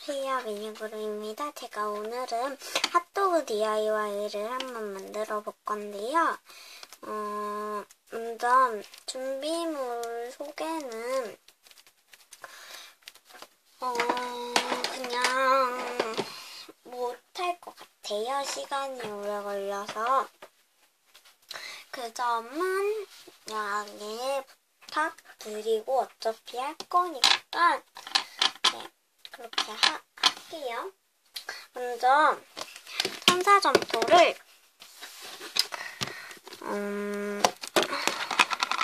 안녕하세요 미니브루입니다. 제가 오늘은 핫도그 DIY를 한번 만들어 볼 건데요. 어, 먼저 준비물 소개는 어, 그냥 못할 것 같아요. 시간이 오래 걸려서 그 점은 양해 부탁드리고 어차피 할 거니까 네, 그렇게 하, 할게요. 먼저 천사 점토를 음,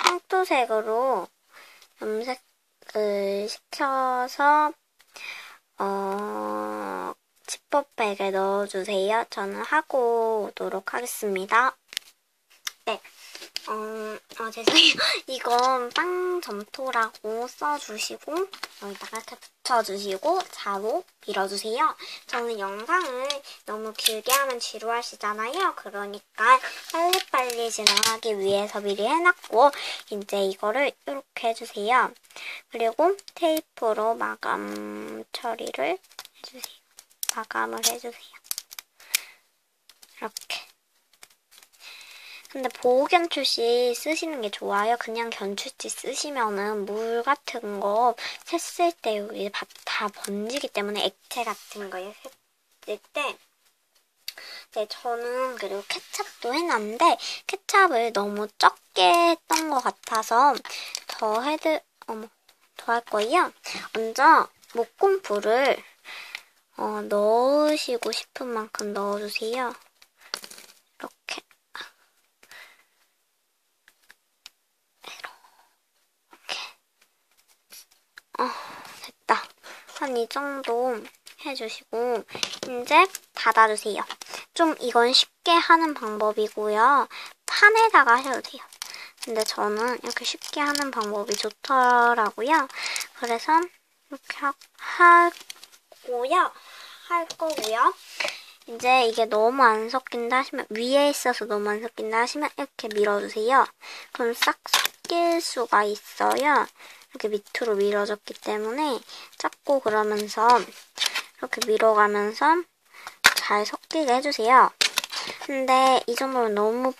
황토색으로 염색을 시켜서 어, 지퍼백에 넣어주세요. 저는 하고 오도록 하겠습니다. 네. 어, 어, 죄송해요. 이건 빵 점토라고 써주시고, 여기다가 이렇게 붙여주시고, 자로 밀어주세요. 저는 영상을 너무 길게 하면 지루하시잖아요. 그러니까 빨리빨리 진행하기 위해서 미리 해놨고, 이제 이거를 이렇게 해주세요. 그리고 테이프로 마감 처리를 해주세요. 마감을 해주세요. 이렇게. 근데 보호 견출시 쓰시는 게 좋아요. 그냥 견출지 쓰시면은 물 같은 거 샜을 때 여기 다 번지기 때문에 액체 같은 거 했을 때 네, 저는 그리고 케찹도 해놨는데 케찹을 너무 적게 했던 것 같아서 더 해드 어머 더 할 거예요. 먼저 목공풀을 어, 넣으시고 싶은 만큼 넣어주세요. 이렇게 어, 됐다. 한 이 정도 해주시고 이제 닫아주세요. 좀 이건 쉽게 하는 방법이고요. 판에다가 하셔도 돼요. 근데 저는 이렇게 쉽게 하는 방법이 좋더라고요. 그래서 이렇게 하, 하고요. 할 거고요. 이제 이게 너무 안 섞인다 하시면 위에 있어서 너무 안 섞인다 하시면 이렇게 밀어주세요. 그럼 싹 섞일 수가 있어요. 이렇게 밑으로 밀어줬기 때문에 잡고 그러면서 이렇게 밀어가면서 잘 섞이게 해주세요. 근데 이 정도면 너무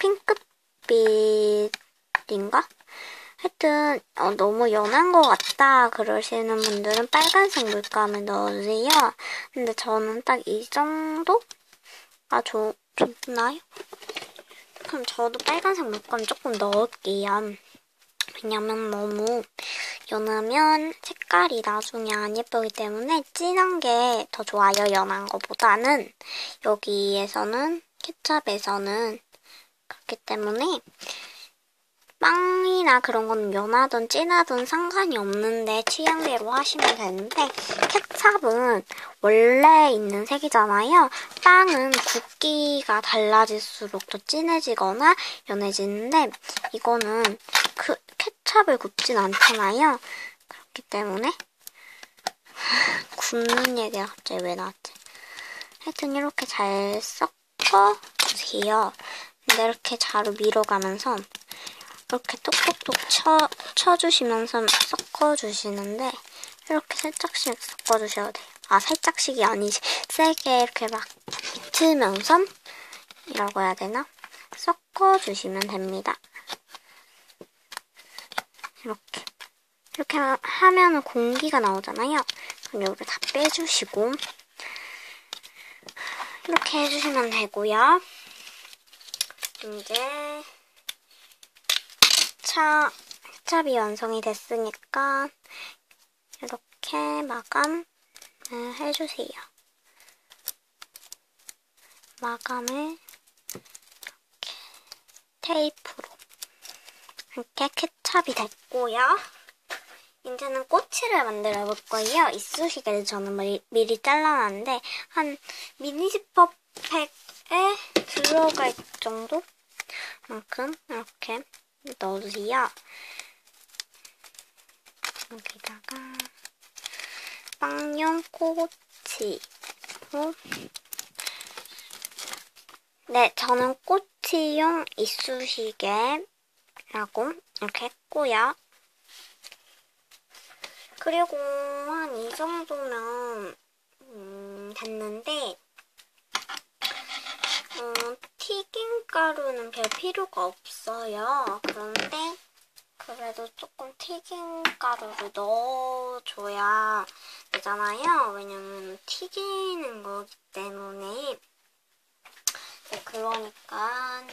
핑크빛인가? 하여튼 어, 너무 연한 것 같다 그러시는 분들은 빨간색 물감을 넣어주세요. 근데 저는 딱 이 정도가 좋, 좋나요? 그럼 저도 빨간색 물감 조금 넣을게요. 왜냐면 너무 연하면 색깔이 나중에 안 예쁘기 때문에 진한 게 더 좋아요. 연한 거보다는 여기에서는 케찹에서는 그렇기 때문에 빵이나 그런 거는 연하든 진하든 상관이 없는데 취향대로 하시면 되는데 케찹은 원래 있는 색이잖아요. 빵은 굵기가 달라질수록 더 진해지거나 연해지는데 이거는 그 케찹을 굽진 않잖아요. 그렇기 때문에 굽는 얘기가 갑자기 왜 나왔지? 하여튼 이렇게 잘 섞어주세요. 근데 이렇게 자로 밀어가면서 이렇게 톡톡톡 쳐, 쳐주시면서 섞어주시는데 이렇게 살짝씩 섞어주셔야 돼요. 아 살짝씩이 아니지 세게 이렇게 막 비트면서 이라고 해야 되나? 섞어주시면 됩니다. 이렇게 이렇게 하면 공기가 나오잖아요. 그럼 여기를 다 빼주시고 이렇게 해주시면 되고요. 이제 차, 찹이 완성이 됐으니까 이렇게 마감을 해주세요. 마감을 이렇게 테이프로 이렇게 케찹이 됐고요. 이제는 꼬치를 만들어 볼 거예요. 이쑤시개를 저는 미리, 미리 잘라놨는데 한 미니 지퍼팩에 들어갈 정도 만큼 이렇게 넣어주세요. 여기다가 빵용 꼬치 네, 저는 꼬치용 이쑤시개라고 이렇게 했고요. 그리고 한 이 정도면 됐는데 어, 튀김가루는 별 필요가 없어요. 그런데 그래도 조금 튀김가루를 넣어줘야 되잖아요. 왜냐면 튀기는 거기 때문에 네, 그러니까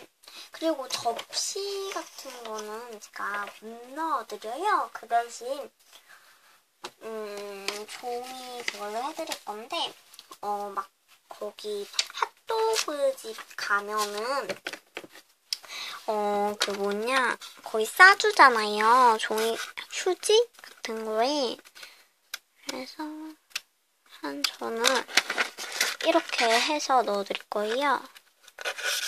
그리고 접시 같은 거는 제가 못 넣어드려요. 그 대신 음, 종이 그걸로 해드릴 건데 어 막 거기 핫도그 집 가면은 어 그 뭐냐 거의 싸주잖아요. 종이 휴지 같은 거에 그래서 한 저는 이렇게 해서 넣어드릴 거예요.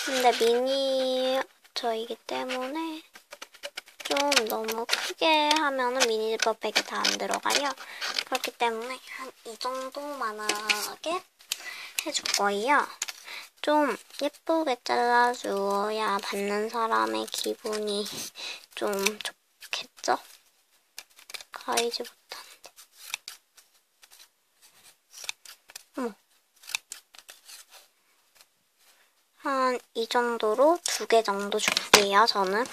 근데 미니 저이기 때문에 좀 너무 크게 하면은 미니저백에 다안 들어가요. 그렇기 때문에 한 이 정도만하게 해줄 거예요. 좀 예쁘게 잘라주어야 받는 사람의 기분이 좀 좋겠죠? 가이지 못하는데. 어머. 한 이 정도로 두 개 정도 줄게요, 저는.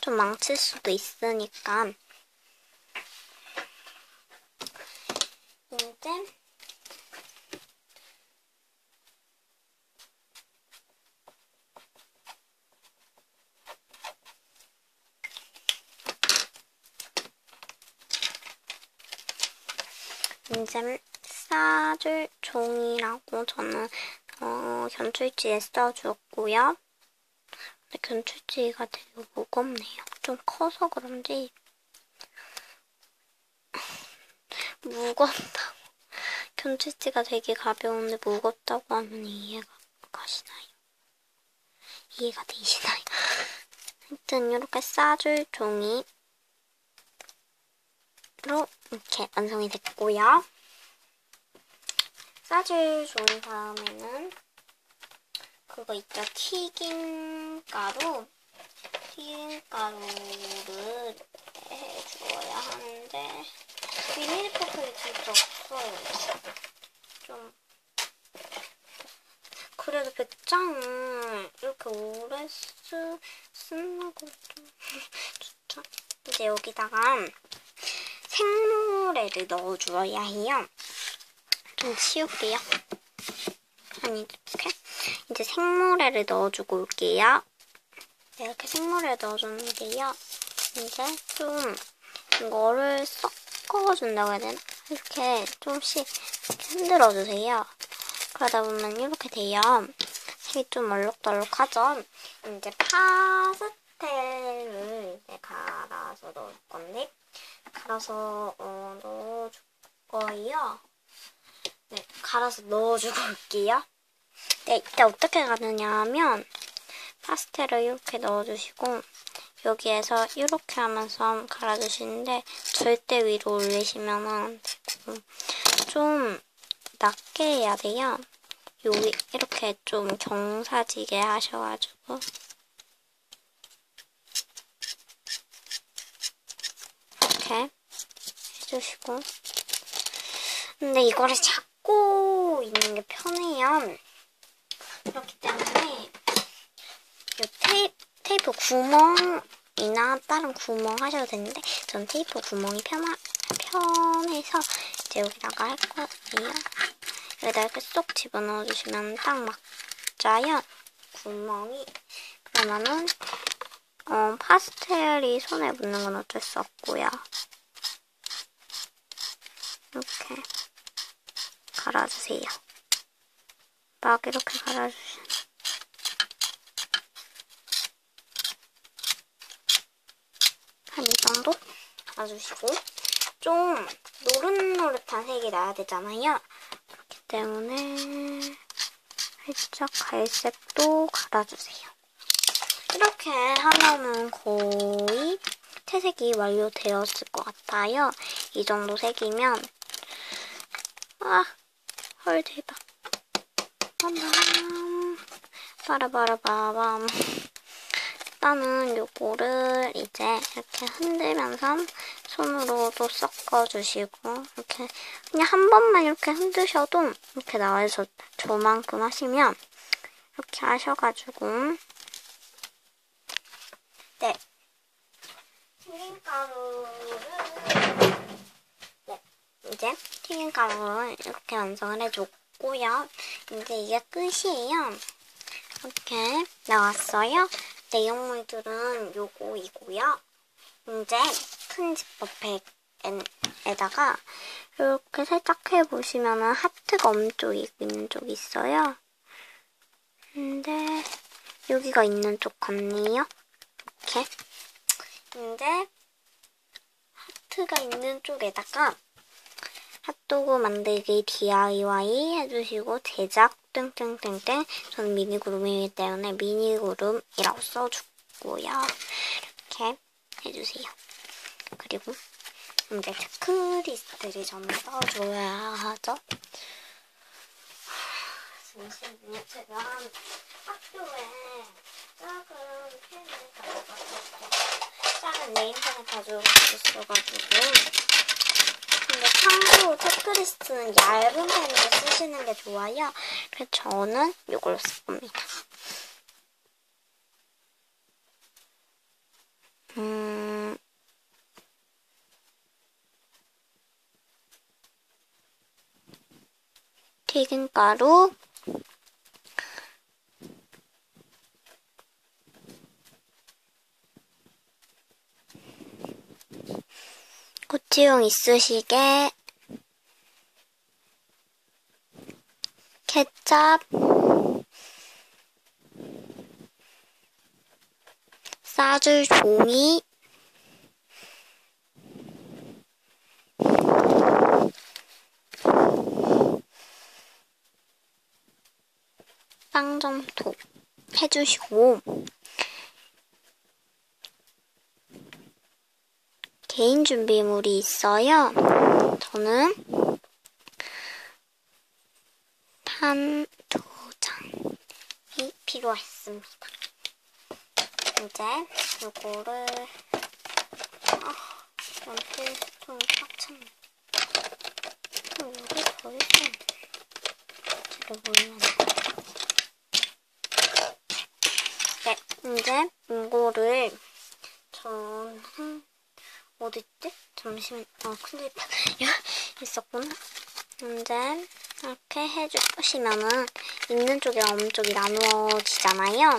좀 망칠 수도 있으니까. 이제 이제 싸줄 종이라고 저는 어, 견출지에 써주었고요. 근데 견출지가 되게 무겁네요. 좀 커서 그런지 무겁다고 견출지가 되게 가벼운데 무겁다고 하면 이해가 가시나요? 이해가 되시나요? 하여튼 이렇게 싸줄 종이 로 이렇게 완성이 됐고요. 싸줄 종이 다음에는 그거 있죠. 튀김가루. 튀김가루를 해주어야 하는데 비닐포크에 진짜 없어요. 좀 그래도 백장을 이렇게 오래 쓰, 쓰는 거좀 좋죠. 이제 여기다가 생모래를 넣어주어야 해요. 좀 치울게요. 아니, 이렇게. 이제 생모래를 넣어주고 올게요. 네, 이렇게 생모래를 넣어줬는데요. 이제 좀 이거를 섞어준다고 해야 되나? 이렇게 조금씩 흔들어주세요. 그러다 보면 이렇게 돼요. 색이 좀 얼룩덜룩하죠? 이제 파스텔을 이제 갈아서 넣을 건데 갈아서 어, 넣어줄 거예요. 네, 갈아서 넣어주고 올게요. 네, 이때 어떻게 가느냐 하면 파스텔을 이렇게 넣어주시고 여기에서 이렇게 하면서 갈아주시는데 절대 위로 올리시면 안 되고 좀 낮게 해야 돼요. 여기 이렇게 좀 경사지게 하셔가지고 이렇게 해주시고 근데 이거를 잡고 있는 게 편해요. 그렇기 때문에 이 테이, 테이프 구멍이나 다른 구멍 하셔도 되는데 전 테이프 구멍이 편하, 편해서 이제 여기다가 할 거예요. 여기다 이렇게 쏙 집어넣어 주시면 딱 맞자요. 구멍이. 그러면은 어, 파스텔이 손에 묻는 건 어쩔 수 없고요. 이렇게 갈아주세요. 막 이렇게 갈아주시면 한이 정도 갈아주시고 좀 노릇노릇한 색이 나야 되잖아요. 그렇기 때문에 살짝 갈색도 갈아주세요. 이렇게 하면은 거의 채색이 완료되었을 것 같아요. 이 정도 색이면 아, 헐 대박. 빠밤 손으로도 섞어주시고 이렇게 그냥 한 번만 이렇게 흔드셔도 이렇게 나와서 저만큼 하시면 이렇게 하셔가지고. 네. 튀김가루를 네 이제 튀김 가루를 이렇게 완성을 해줬고요 이제 이게 끝이에요 이렇게 나왔어요 내용물들은 요거이고요 이제 큰 지퍼백에다가 이렇게 살짝 해보시면은 하트가 엄쪽이 있는 쪽이 있어요. 근데 여기가 있는 쪽 같네요. 이렇게. 이제 하트가 있는 쪽에다가 핫도그 만들기 DIY 해주시고 제작 땡땡땡땡 저는 미니그룹이기 때문에 미니그룹이라고 써주고요. 이렇게 해주세요. 그리고 이제 체크리스트를 좀 써줘야 하죠. 잠시만요. 제가 학교에 작은 펜을 가져갔었어요. 작은 네임펜을 가져갔었어가지고 근데 참고로 체크리스트는 얇은 펜으로 쓰시는 게 좋아요. 그래서 저는 이걸로 쓸 겁니다. 음, 튀김가루, 고치용 이쑤시개, 케찹, 싸줄 종이, 쌍점토 해주시고 개인 준비물이 있어요. 저는 한두 장이 필요했습니다. 이제 이거를 아, 연필 좀 꽉찼네. 여기 더 있었는데 제가 몰랐네. 네, 이제 이거를 저는 어딨지? 잠시만. 아, 클립 있었구나. 이제 이렇게 해주시면은 있는 쪽이랑 없는 쪽이 나누어지잖아요.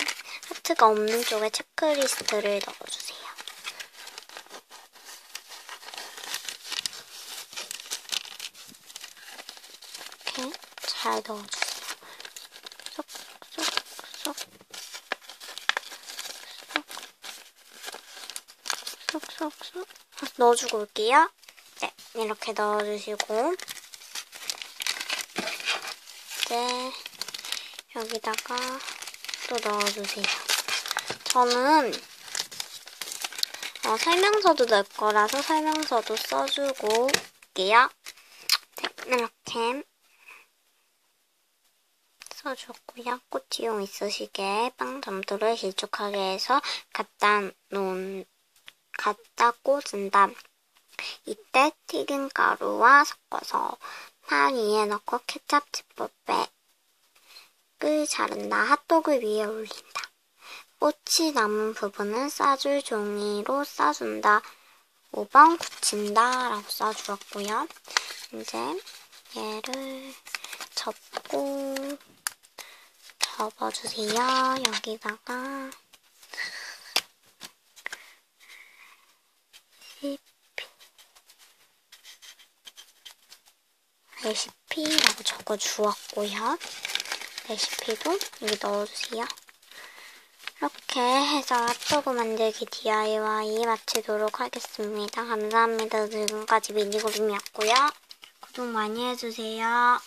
하트가 없는 쪽에 체크리스트를 넣어주세요. 이렇게 잘 넣어주세요. 쏙, 쏙, 쏙. 쏙쏙쏙 넣어주고 올게요. 네, 이렇게 넣어주시고 이제 여기다가 또 넣어주세요. 저는 어, 설명서도 넣을 거라서 설명서도 써주고 올게요. 네, 이렇게 써줬고요. 꽃이용 이쑤시개 빵 점토를 길쭉하게 해서 갖다 놓은 갖다 꽂은다. 이때 튀김가루와 섞어서 판 위에 넣고 케찹 지퍼백을 자른다. 핫도그 위에 올린다. 꽃이 남은 부분은 싸줄 종이로 싸준다. 5번 굳힌다 라고 써주었고요. 이제 얘를 접고 접어주세요. 여기다가 레시피라고 적어 주었고요. 레시피도 여기 넣어주세요. 이렇게 해서 핫도그 만들기 DIY 마치도록 하겠습니다. 감사합니다. 지금까지 미니그룹이었고요. 구독 많이 해주세요.